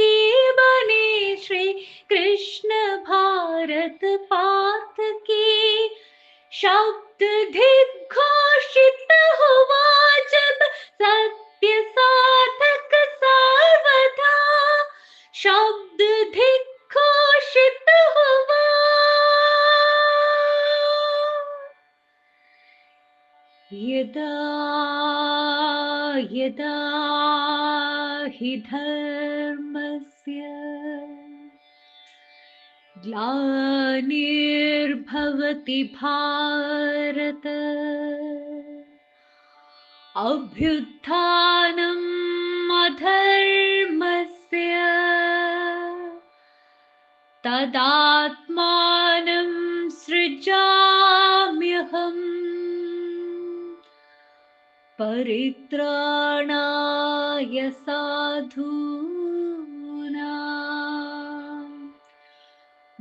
जिसकी बनी श्री कृष्ण भारत पार्थ की। शब्द दिग्घोषित हुआ जब सत्य साधक सर्वथा। शब्द दिग्घोषित हुआ। यदा यदा हि धर्मस्य ग्लानिर्भवति भारत। अभ्युत्थानम् अधर्मस्य तदात्मानं सृजाम्यहम्। परित्राणाय साधूनां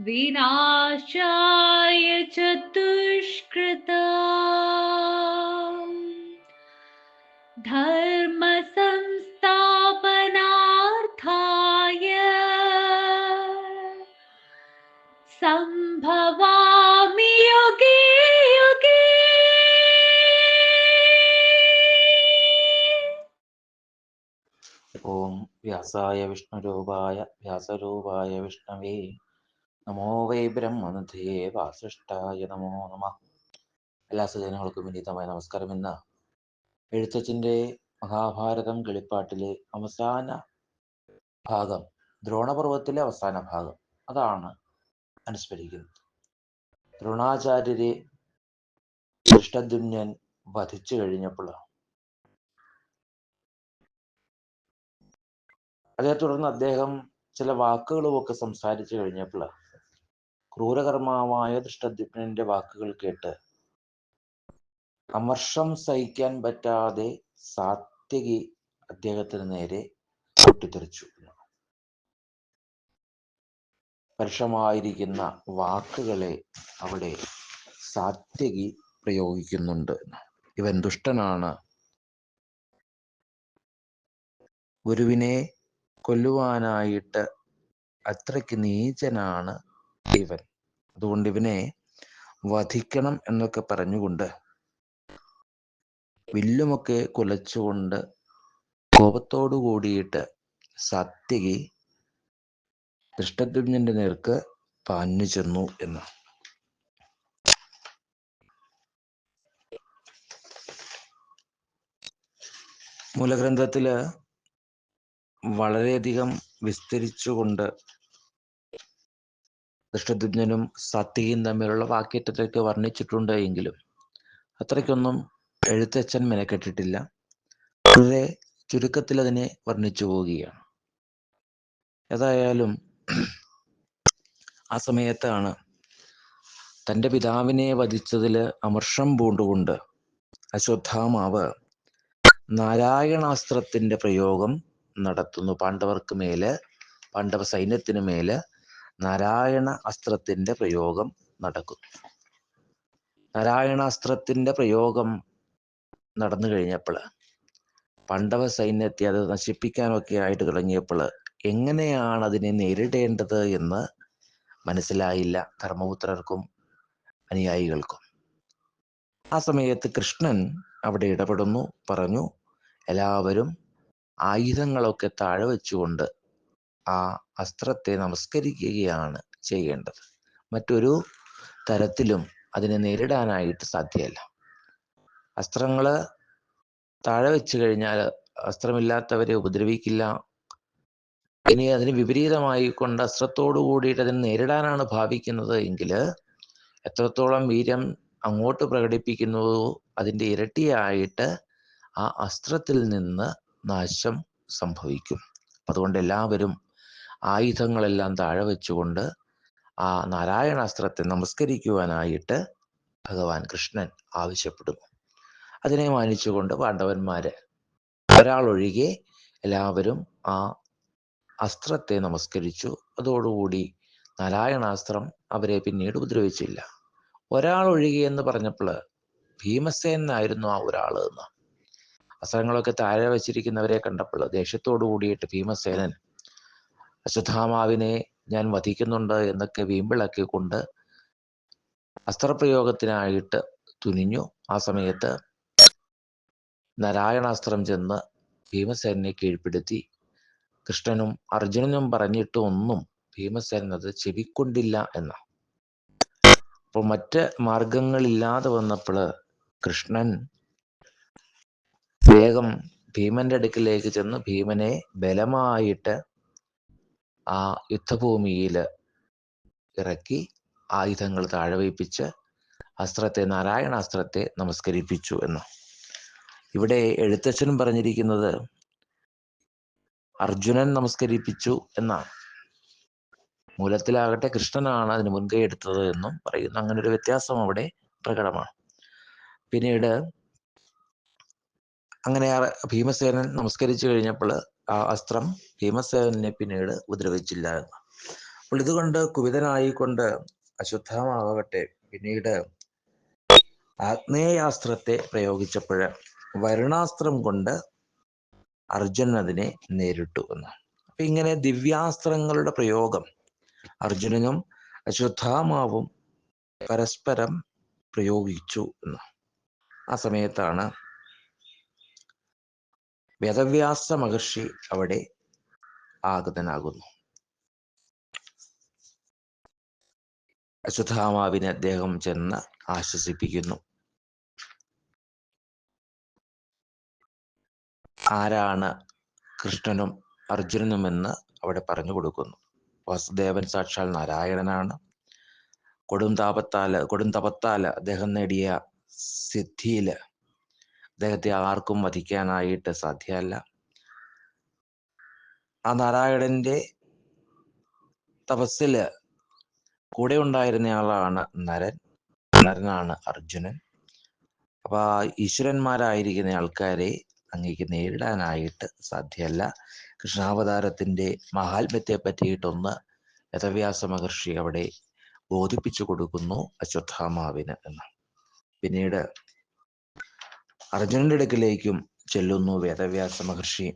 विनाशाय चतुष्कृता धर्मसंस्थापनार्थाय सम्भवामि युगे युगे। ॐ व्यासाय विष्णुरूपाय व्यासरूपाय विष्णुवे। നമോ വൈ ബ്രഹ്മനിധയേ സൃഷ്ടായ നമോ നമ. എല്ലാ സജ്ജനങ്ങൾക്കും വിനീതമായ നമസ്കാരം ഇന്ന് എഴുത്തച്ഛന്റെ മഹാഭാരതം കളിപ്പാട്ടിലെ അവസാന ഭാഗം ദ്രോണപർവത്തിലെ അവസാന ഭാഗം അതാണ് അനുസ്മരിക്കുന്നത്. ദ്രോണാചാര്യരെ ദൃഷ്ടദ്യുമ്നൻ വധിച്ചു കഴിഞ്ഞപ്പോൾ അതേ തുടർന്ന് അദ്ദേഹം ചില വാക്കുകളുമൊക്കെ സംസാരിച്ചു കഴിഞ്ഞപ്പോൾ ക്രൂരകർമാവായ ദൃഷ്ടദ്യുപ്നന്റെ വാക്കുകൾ കേട്ട് അമർഷം സഹിക്കാൻ പറ്റാതെ സാത്യകി അദ്ദേഹത്തിന് നേരെ പൊട്ടിത്തെറിച്ചു. പരുഷമായിരിക്കുന്ന വാക്കുകളെ അവിടെ സാത്യകി പ്രയോഗിക്കുന്നുണ്ട്. ഇവൻ ദുഷ്ടനാണ്. ഗുരുവിനെ കൊല്ലുവാനായിട്ട് അത്രയ്ക്ക് നീചനാണ്. ഇവൻ അതുകൊണ്ട് ഇവനെ വധിക്കണം എന്നൊക്കെ പറഞ്ഞുകൊണ്ട് വില്ലുമൊക്കെ കുലച്ചുകൊണ്ട് കോപത്തോടു കൂടിയിട്ട് സത്യകി ദൃഷ്ടദ്യുമ്നന്റെ നേർക്ക് പാഞ്ഞു ചെന്നു എന്ന്. മൂലഗ്രന്ഥത്തിൽ വളരെയധികം വിസ്തരിച്ചുകൊണ്ട് ദൃഷ്ടദ്യുമ്നും സത്യയും തമ്മിലുള്ള വാക്യറ്റത്തൊക്കെ വർണിച്ചിട്ടുണ്ട് എങ്കിലും അത്രയ്ക്കൊന്നും എഴുത്തച്ഛൻ മെനക്കെട്ടിട്ടില്ല. വളരെ ചുരുക്കത്തിൽ അതിനെ വർണിച്ചു പോവുകയാണ്. ഏതായാലും ആ സമയത്താണ് തന്റെ പിതാവിനെ വധിച്ചതിൽ അമർഷം പൂണ്ടുകൊണ്ട് അശ്വത്ഥാമാവ് നാരായണാസ്ത്രത്തിന്റെ പ്രയോഗം നടത്തുന്നു. പാണ്ഡവർക്ക് മേൽ പാണ്ഡവ സൈന്യത്തിന് മേൽ നാരായണ അസ്ത്രത്തിന്റെ പ്രയോഗം നടക്കും. നാരായണാസ്ത്രത്തിന്റെ പ്രയോഗം നടന്നു കഴിഞ്ഞപ്പോൾ പണ്ഡവ സൈന്യത്തെ അത് നശിപ്പിക്കാനൊക്കെ ആയിട്ട് തുടങ്ങിയപ്പോൾ എങ്ങനെയാണ് അതിനെ നേരിടേണ്ടത് എന്ന് മനസ്സിലായില്ല ധർമ്മപുത്രർക്കും അനുയായികൾക്കും. ആ സമയത്ത് കൃഷ്ണൻ അവിടെ ഇടപെടുന്നു പറഞ്ഞു എല്ലാവരും ആയുധങ്ങളൊക്കെ താഴെ വെച്ചുകൊണ്ട് ആ അസ്ത്രത്തെ നമസ്കരിക്കുകയാണ് ചെയ്യേണ്ടത്. മറ്റൊരു തരത്തിലും അതിനെ നേരിടാനായിട്ട് സാധ്യമല്ല അസ്ത്രങ്ങൾ താഴെ വെച്ച് കഴിഞ്ഞാൽ അസ്ത്രമില്ലാത്തവരെ ഉപദ്രവിക്കില്ല. ഇനി അതിന് വിപരീതമായി കൊണ്ട് അസ്ത്രത്തോടു കൂടിയിട്ട് അതിനെ നേരിടാനാണ് ഭാവിക്കുന്നത് എങ്കിൽ എത്രത്തോളം വീര്യം അങ്ങോട്ട് പ്രകടിപ്പിക്കുന്നുവോ അതിന്റെ ഇരട്ടിയായിട്ട് ആ അസ്ത്രത്തിൽ നിന്ന് നാശം സംഭവിക്കും. അതുകൊണ്ട് എല്ലാവരും ആയുധങ്ങളെല്ലാം താഴെ വെച്ചുകൊണ്ട് ആ നാരായണാസ്ത്രത്തെ നമസ്കരിക്കുവാനായിട്ട് ഭഗവാൻ കൃഷ്ണൻ ആവശ്യപ്പെടുന്നു. അതിനെ മാനിച്ചുകൊണ്ട് പാണ്ഡവന്മാര് ഒരാളൊഴികെ എല്ലാവരും ആ അസ്ത്രത്തെ നമസ്കരിച്ചു. അതോടുകൂടി നാരായണാസ്ത്രം അവരെ പിന്നീട് ഉപദ്രവിച്ചില്ല. ഒരാളൊഴികെ എന്ന് പറഞ്ഞപ്പോൾ ഭീമസേനായിരുന്നു ആ ഒരാൾ എന്ന്. അസ്ത്രങ്ങളൊക്കെ താഴെ വെച്ചിരിക്കുന്നവരെ കണ്ടപ്പോൾ ദേഷ്യത്തോടു കൂടിയിട്ട് ഭീമസേനൻ അശ്വത്ഥാമാവിനെ ഞാൻ വധിക്കുന്നുണ്ട് എന്നൊക്കെ വീമ്പിളക്കിക്കൊണ്ട് അസ്ത്രപ്രയോഗത്തിനായിട്ട് തുനിഞ്ഞു. ആ സമയത്ത് നാരായണാസ്ത്രം ചെന്ന് ഭീമസേനെ കീഴ്പ്പെടുത്തി. കൃഷ്ണനും അർജുനനും പറഞ്ഞിട്ട് ഒന്നും ഭീമസേനൻ അത് ചെവിക്കൊണ്ടില്ല എന്ന. അപ്പോൾ മറ്റ് മാർഗങ്ങളില്ലാതെ വന്നപ്പോൾ കൃഷ്ണൻ വേഗം ഭീമന്റെ അടുക്കിലേക്ക് ചെന്ന് ഭീമനെ ബലമായിട്ട് ആ യുദ്ധഭൂമിയിൽ ഇറക്കി ആയുധങ്ങൾ താഴെ വയ്പ്പിച്ച് അസ്ത്രത്തെ നാരായണ അസ്ത്രത്തെ നമസ്കരിപ്പിച്ചു എന്ന്. ഇവിടെ എഴുത്തച്ഛനും പറഞ്ഞിരിക്കുന്നത് അർജുനൻ നമസ്കരിപ്പിച്ചു എന്നാണ്. മൂലത്തിലാകട്ടെ കൃഷ്ണനാണ് അതിന് മുൻകൈ എടുത്തത് എന്നും പറയുന്നു. അങ്ങനെ ഒരു വ്യത്യാസം അവിടെ പ്രകടമാണ്. പിന്നീട് അങ്ങനെ ഭീമസേനൻ നമസ്കരിച്ചു കഴിഞ്ഞപ്പോൾ ആ അസ്ത്രം ഭീമസേനെ പിന്നീട് ഉപദ്രവിച്ചില്ല അപ്പോൾ ഇതുകൊണ്ട് കുപിതനായിക്കൊണ്ട് അശ്വത്ഥാമാവട്ടെ പിന്നീട് ആഗ്നേയാസ്ത്രത്തെ പ്രയോഗിച്ചപ്പോൾ വരുണാസ്ത്രം കൊണ്ട് അർജുനൻ അതിനെ നേരിട്ടു എന്ന്. അപ്പൊ ഇങ്ങനെ ദിവ്യാസ്ത്രങ്ങളുടെ പ്രയോഗം അർജുനനും അശ്വത്ഥാമാവും പരസ്പരം പ്രയോഗിച്ചു എന്ന്. ആ സമയത്താണ് വേദവ്യാസ മഹർഷി അവിടെ ആഗതനാകുന്നു. അശ്വത്ഥാമാവിനെ അദ്ദേഹം ചെന്ന് ആശ്വസിപ്പിക്കുന്നു. ആരാണ് കൃഷ്ണനും അർജുനനുമെന്ന് അവിടെ പറഞ്ഞു കൊടുക്കുന്നു. വാസുദേവൻ സാക്ഷാൽ നാരായണനാണ്. കൊടും താപത്താൽ കൊടും തപത്താൽ അദ്ദേഹം നേടിയ സിദ്ധിയിൽ അദ്ദേഹത്തെ ആർക്കും വധിക്കാനായിട്ട് സാധ്യമല്ല. ആ നാരായണന്റെ തപസ്സിൽ കൂടെ ഉണ്ടായിരുന്ന ആളാണ് നരൻ. നരനാണ് അർജുനൻ. അപ്പൊ ഈശ്വരന്മാരായിരിക്കുന്ന ആൾക്കാരെ അങ്ങേക്ക് നേരിടാനായിട്ട് സാധ്യമല്ല. കൃഷ്ണാവതാരത്തിന്റെ മഹാത്മ്യത്തെ പറ്റിയിട്ടൊന്ന് യഥവ്യാസ മഹർഷി അവിടെ ബോധിപ്പിച്ചു കൊടുക്കുന്നു അശ്വത്ഥാമാവിന് എന്ന് പിന്നീട് അർജുനന്റെ അടുക്കിലേക്കും ചെല്ലുന്നു വേദവ്യാസ മഹർഷി.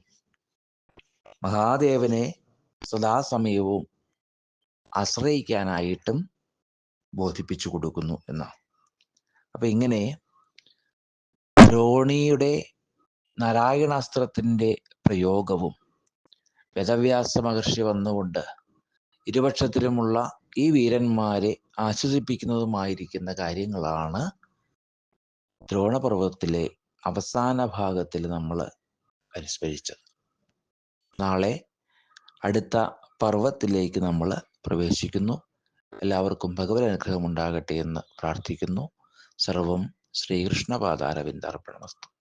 മഹാദേവനെ സദാസമയവും ആശ്രയിക്കാനായിട്ടും ബോധിപ്പിച്ചു കൊടുക്കുന്നു എന്ന് അപ്പൊ ഇങ്ങനെ ദ്രോണിയുടെ നാരായണാസ്ത്രത്തിന്റെ പ്രയോഗവും വേദവ്യാസ മഹർഷി വന്നുകൊണ്ട് ഇരുപക്ഷത്തിലുമുള്ള ഈ വീരന്മാരെ ആശ്വസിപ്പിക്കുന്നതുമായിരിക്കുന്ന കാര്യങ്ങളാണ് ദ്രോണപർവത്തിലെ അവസാന ഭാഗത്തിൽ നമ്മൾ അനുസ്മരിച്ചത് നാളെ അടുത്ത പർവത്തിലേക്ക് നമ്മൾ പ്രവേശിക്കുന്നു. എല്ലാവർക്കും ഭഗവത് അനുഗ്രഹം ഉണ്ടാകട്ടെ എന്ന് പ്രാർത്ഥിക്കുന്നു. സർവം ശ്രീകൃഷ്ണപാദാരവിന്ദാർപ്പണമസ്തു.